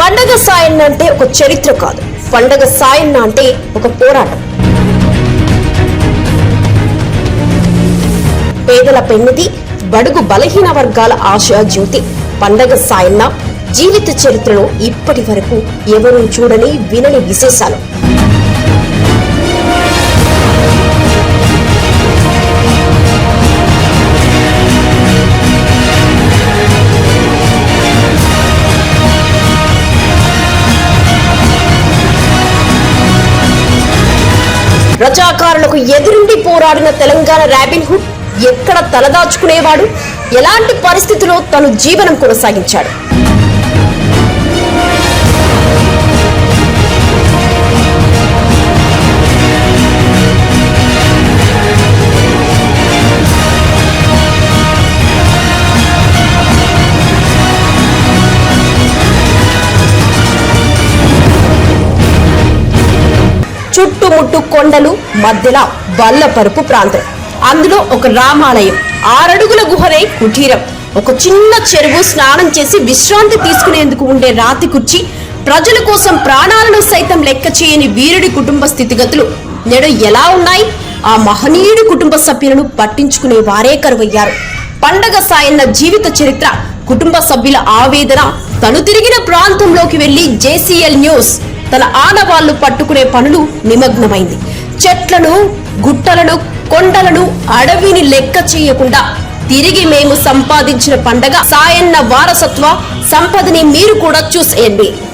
పండగ సాయన్న అంటే ఒక చరిత్ర కాదు. పండగ సాయన్న అంటే ఒక పోరాటం. పేదల పెన్నిది బడుగు బలహీన వర్గాల ఆశా జ్యోతి. పండగ సాయన్న జీవిత చరిత్రలో ఇప్పటి వరకు ఎవరూ చూడని వినని విశేషాలు. రజాకారులకు ఎదురుండి పోరాడిన తెలంగాణ రాబిన్ హుడ్ ఎక్కడ తలదాచుకునేవాడు? ఎలాంటి పరిస్థితిలో తను జీవనం కొనసాగించాడు? చుట్టుముట్టు కొండలు మధ్యలో బల్లపరుపు ప్రాంతం. అందులో ఒక రామాలయం. ఆరడుగుల గుహనే కుటీరం. ఒక చిన్న చెరువు స్నానం చేసి విశ్రాంతి తీసుకునేందుకు ఉండే రాతి కుర్చీ ప్రజల కోసం ప్రాణాలను సైతం లెక్క చేయని వీరుడి కుటుంబ స్థితిగతులు నేడు ఎలా ఉన్నాయి? ఆ మహనీయుడి కుటుంబ సభ్యులను పట్టించుకునే వారే కరువయ్యారు. పండగ సాయన్న జీవిత చరిత్ర కుటుంబ సభ్యుల ఆవేదన తను తిరిగిన ప్రాంతంలోకి వెళ్ళి జేసీఎల్ న్యూస్. తన ఆనవాళ్ళు పట్టుకునే పనులు నిమగ్నమైంది. చెట్లను గుట్టలను కొండలను అడవిని లెక్క చేయకుండా తిరిగి మేము సంపాదించిన పండగ సాయన్న వారసత్వ సంపదని మీరు కూడా చూసేయండి